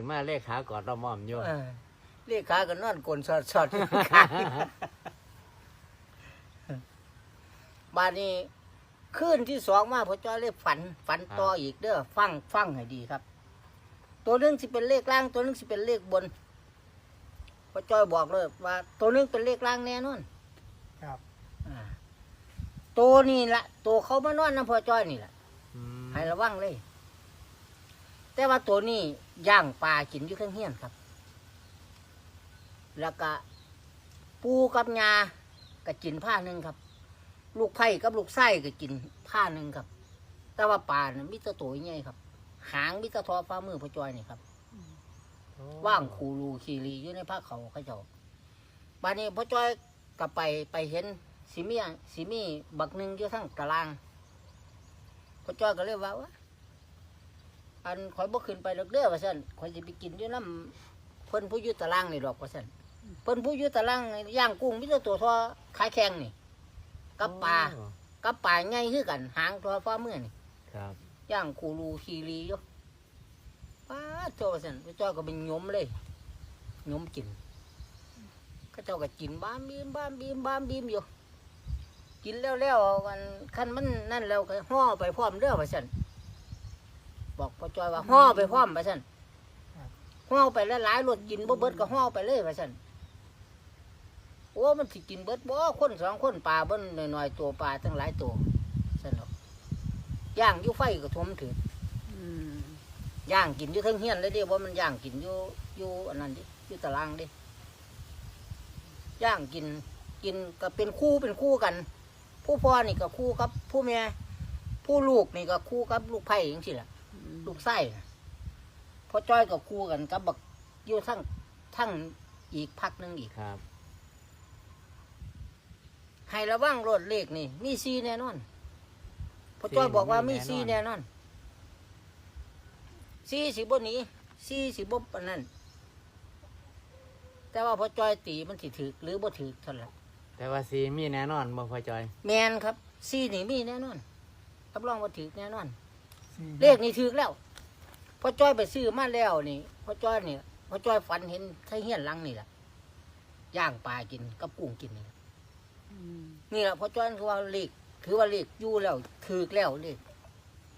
ขึ้นมาเลขขากอดเราหม่อมอยู่ เออเรียกขากันนอนกลนสอดสอดบานนี้คืนที่สองมาพ่อจ้อยเลยฝัน ฝันต่ออีกเด้อฟังฟังให้ดีครับ ตัวหนึงสิเป็นเลขล่าง ตัวหนึงสิเป็นเลขบนพ่อจ้อยบอกเลยว่า ตัวหนึงเป็นเลขล่างแน่นอน ครับ อ่าตัวนี่ละตัวเขามานอนน้ำพ่อจ้อยนี่แหละอืมให้ระวังเลย แต่ว่าตัวนี้ย่างปลากินอยู่ข้างเฮียนครับ แล้วก็ปูกับยาก็กินผ้าหนึ่งครับ ลูกไผ่กับลูกไส้ก็กินผ้าหนึ่งครับ แต่ว่าปลาเนี่ยมิตรตัวใหญ่ครับ หางมิตรทอฟ้ามือพ่อจอยนี่ครับ ว่างคูรูคีรีอยู่ในผ้าเขาเขาเจ้าบานนี้พ่อจ้อยก็ไปไปเห็นสีมีสีมีบักหนึ่งอยู่ทั้งตารางพ่อจ้อยก็เลยว่าว่า อันข่อยบ่ขึ้นไปดอกเด้อว่าซั่นข่อยสิไปกินอยู่น้ำเพิ่นผู้อยู่ตารางนี่ดอกว่าซั่นเพิ่นผู้อยู่ตารางนี่ย่างกุ้งมีแต่ตัวทอขายแข็งนี่ กับปลาโอ้กับปลาใหญ่คือกันหางทอฟ้ามือนี่ครับย่างคูรูคีรีอยู่ป้าดโจ้สันพระเจ้าก็เป็นยมเลยยมกินเข้าเจ้าก็กินบ้ามบีมบ้ามบีมบ้ามบีมอยู่กินแล้วแล้วกันคันมันนั่นแล้วก็ห่อไปพร้อมเด้อว่าสัน บอกพระจ้อยว่าห่อไปพร้อมว่าสันห่อไปแล้วหลายรถกินบ่เบิดก็ห่อไปเลยว่าสันโอ้มันสิกินเบิดบ่คนสองคนปลาเบิ้นหน่อยๆตัวปลาตั้งหลายตัวสันหรอกย่างอยู่ไฟก็ทมถืออืมย่างกินอยู่เทั้งเฮียนเลยเดิว่ามันย่างกินอยู่อยู่อันนั้นดิอยู่ตารางดิย่างกินกินก็เป็นคู่เป็นคู่กัน ผู้พ่อนี่ก็คู่กับ ผู้แม่ผู้ลูกนี่ก็คู่กับลูกไผ่อย่างสิล่ะ ลูกไส้น่ะพ่อจ้อยก็คู่กันกับบักอยู่ทั้งทั้งอีกพักหนึ่งอีกครับ ให้ระวังรถเลขนี่ มีซีแน่นอนพ่อจ้อยบอกว่ามีซีแน่นอนซีสิบนี้ซีสิบอันนั้นแต่ว่าพ่อจ้อยตีมันสิถือหรือบ่ถือเท่านั้นแต่ว่าสีมีแน่นอนบ่พอจอย แมนครับซีนี่มีแน่นอนรับรองว่าถือแน่นอนสี่ เลขนี่ถือแล้วพ่อจ้อยไปซื้อมาแล้วนี่พ่อจ้อยนี่พ่อจ้อยฝันเห็นไทเฮียนหลังนี่แหละย่างปลากินกับกุ้งกินนี่ล่ะอืมนี่แหละพ่อจ้อยคือว่าเลขถือว่าเลขอยู่แล้วถือแล้วเลข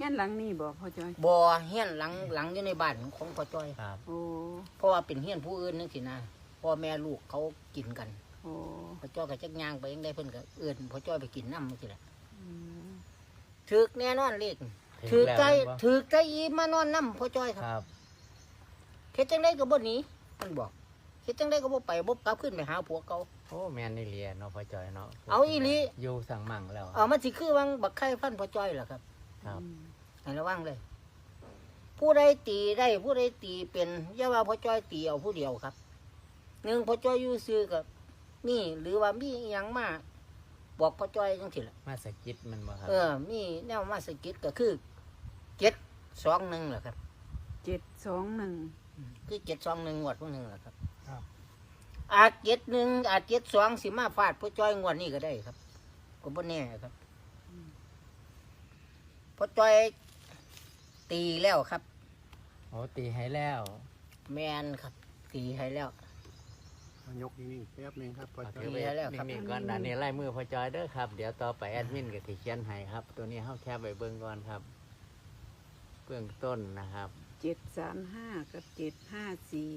งั้นหลังนี่บอกพ่อจอย บ่อเฮียนหลังหลังอยู่ในบ้านของพ่อจ้อยครับโอ้เพราะว่าเป็นเฮียนผู้อื่นนึงสินะพ่อแม่ลูกเขากินกันโอ้พ่อจ้อยก็จักย่างไปยังได้เพิ่นก็เอื้อนพ่อจ้อยไปกินน้ำมันสิละอืม ถือแน่นอนเลข ถืถึองแล้วใจบ่ถือใจอีมานอนน้ำพ่อจ้อยครับครับ เฮ็ดจังไดก็บ่หนีมันบอกเฮ็ดจังไดก็บ่ไปบ่กลับขึ้นไปหาผัวเก่า โอ้แม่นนี่เรียนเนาะพอจอยเนาะเอาอีหลี อยู่สั่งมั่งแล้วเอามันสิคือวังบักไข่ฟันพ่อจ้อยล่ะครับครับอืมให้ระวังเลย ผู้ใดตีได้ผู้ใดตีเป็นอย่าว่าพ่อจ้อยตีเอาผู้เดียวครับหนึ่งพ่อจ้อยอยู่ซื้อกับมีหรือว่ามีอหยังมา บอกพ่อจ้อยจังซี่ล่ะมาสะกิดมันบ่ครับเออ มีแนวมาสะกิดก็คือเจ็ดสองหนึ่งแหละครับ เจ็ดสองหนึ่งคือเจ็ดสองหนึ่งงวดพวกหนึ่งแหละครับครับ อาจเจ็ดหนึ่งอาจเจ็ดสองสิมาฟาดพ่อจ้อยงวดนี้ก็ได้ครับก็บ่แน่ครับพ่อจ้อยตีแล้วครับโอ้ตีให้แล้ว แมนครับ ตีให้แล้ว ยกนิ่งๆแป๊บหนึงครับพอเอาจะถือไปตีให้แล้วครับนิ่งๆก่อนอันนี้ไล่มือพอจอยเด้อครับ เดี๋ยวต่อไปแอดมินก็สิเขียนให้ครับ ตัวนี้เฮาแค่ไปเบิ่งก่อนครับ เบื้องต้นนะครับ เจ็ดสามห้ากับเจ็ดห้าสี่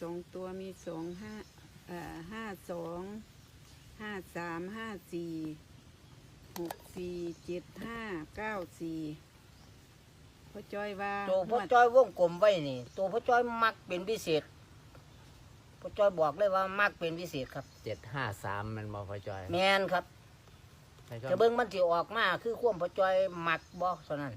สองตัวมีสองห้าเอ่อห้าสองห้าสามห้าสี่หกสี่เจ็ดห้าเก้าสี่พ่อจอยว่าตัวพ่อหวดจ้อยวงกลมไว้นี่ ตัวพ่อจ้อยมักเป็นพิเศษ พ่อจ้อยบอกเลยว่ามักเป็นพิเศษครับ753มันบ่พอจอยแมนครับแล้วก็จะเบิ้งมันสิออกมาคือความพ่อจ้อยมักบ่เท่านั้น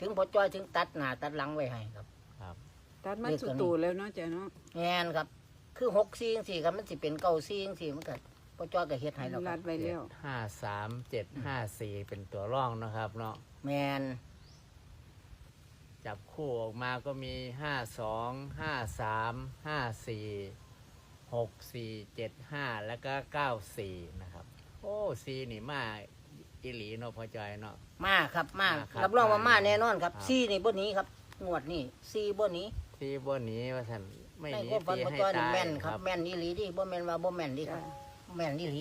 ถึงพ่อจ้อยถึงตัดหน้าตัดหลังไว้ให้ครับครับตัดมาเลขสุตัวดนี้ตูแล้วเนาะจ้ะเนาะแมนครับ คือหกซีจังสี่ครับมันสิเป็นเก้าซีจังสี่มันก็พ่อจ้อยก็เฮ็ดให้แล้วครัรัดบไว้แล้วห้าสามเจ็ดห้าสี่เป็นตัวร่องนะครับเนาะ แมน จับคู่ออกมาก็มีห้าสองห้าสามห้าสี่หกสี่เจ็ดห้าแล้วก็เก้าสี่นะครับ โอ้ซีนี่มาอิหลีเนาะพอจอยเนาะ มาครับมามาครับรับรองว่ามาแน่นอนครับครับ ซีนี่บ่หนี้ครับงวดนี่ซีบ่หนี้ที่บนนี้ว่าท่านไม่ในหนีความฝันตีพ่อให้จ้อยนี่ตายแม่นคครัรับบแม่นอีหลีดิบ่แม่นว่าบ่แม่นดิคจ้ะรับแม่นอีหลี